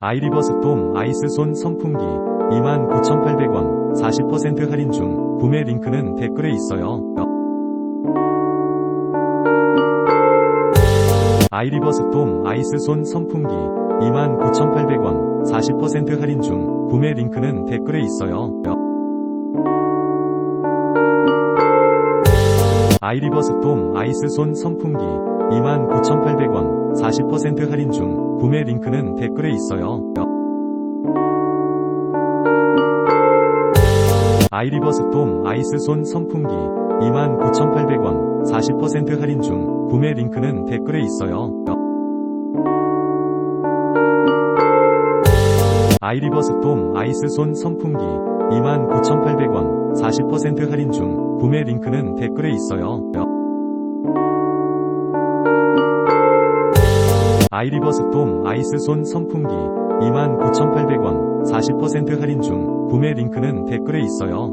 아이리버스 돔 아이스 손 선풍기 29,800원 40% 할인 중 구매 링크는 댓글에 있어요. 아이리버스 돔 아이스 손 선풍기 29,800원 40% 할인 중 구매 링크는 댓글에 있어요. 아이리버스 돔 아이스 손 선풍기 29,800원 40% 할인 중 구매 링크는 댓글에 있어요. 아이리버스 돔 아이스 손 선풍기 29,800원 40% 할인 중 구매 링크는 댓글에 있어요. 아이리버스 돔 아이스 손 선풍기 29,800원 40% 할인 중 구매 링크는 댓글에 있어요. 아이리버스 돔 아이스 손 선풍기 29,800원 40% 할인 중 구매 링크는 댓글에 있어요.